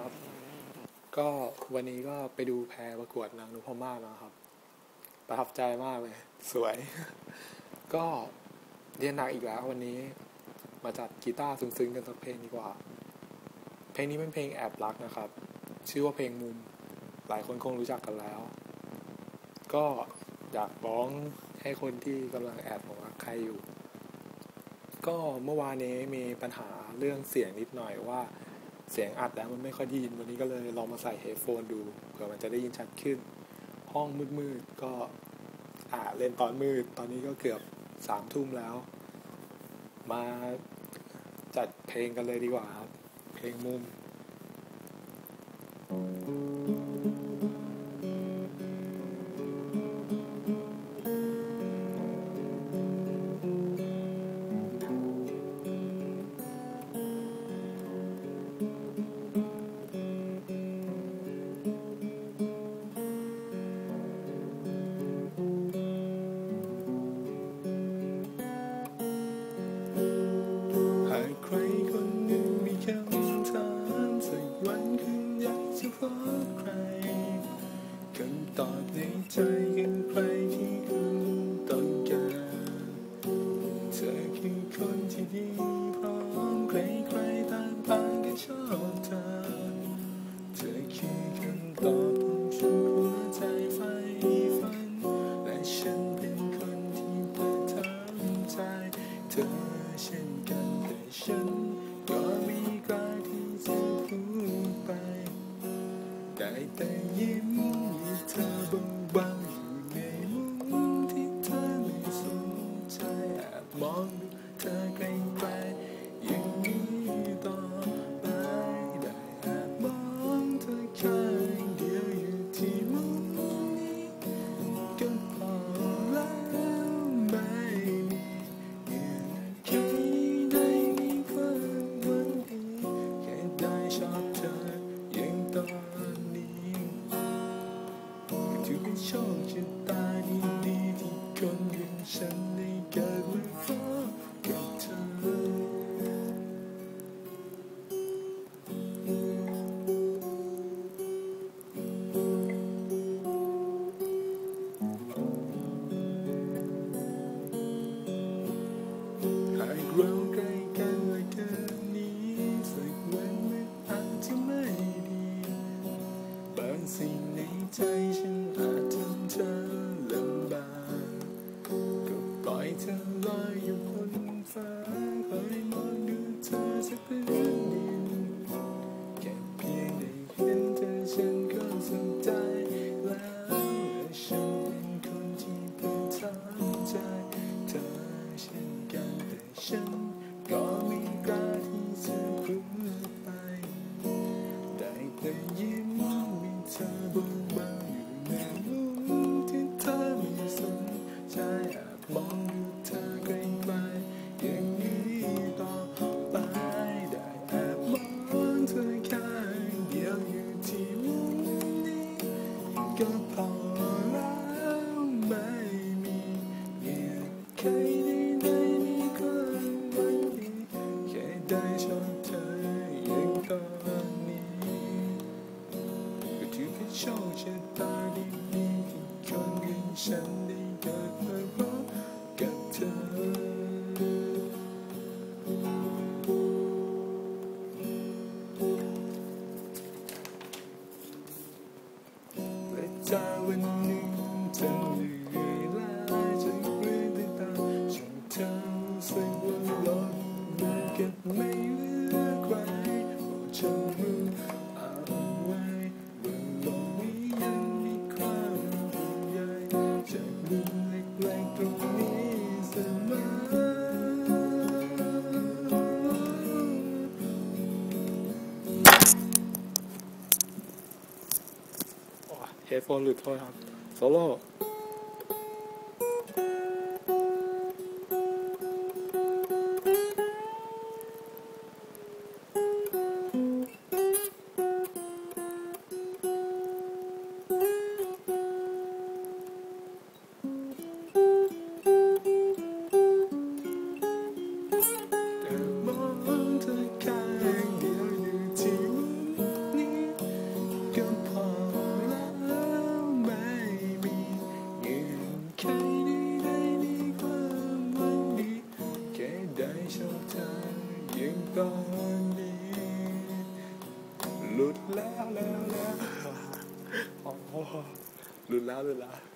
ครับ ก็วันนี้ก็ไปดูแพรประกวดนางนุพมาศมาครับ ประทับใจมากเลย สวย ก็เรียนหนักอีกแล้ววันนี้มาจัดกีตาร์ซึ้งๆกันสักเพลงดีกว่า เพลงนี้เป็นเพลงแอบรักนะครับ ชื่อว่าเพลงมุม หลายคนคงรู้จักกันแล้ว ก็อยากร้องให้คนที่กำลังแอบหลงรักใครอยู่ ก็เมื่อวานนี้มีปัญหาเรื่องเสียงนิดหน่อยว่า เสียงอัดแล้วมันไม่ค่อยได้ยินวันนี้ก็เลยลองมาใส่เฮดโฟนดูเผื่อมันจะได้ยินชัดขึ้น ห้องมืดๆก็อ่าเล่นตอนมืด ตอนนี้ก็เกือบสามทุ่มแล้ว มาจัดเพลงกันเลยดีกว่าครับ เพลงมุมห เป็นโชคชะตาดีๆที่คนอย่างฉันได้เกิดมาพบกับเธอ กันแฉันได้เกิดมาพบกับเธอแล headphone 上，走喽。 ตอนนี้ หลุดแล้วแล้วแล้วหลุดแล้วหลุดแล้ว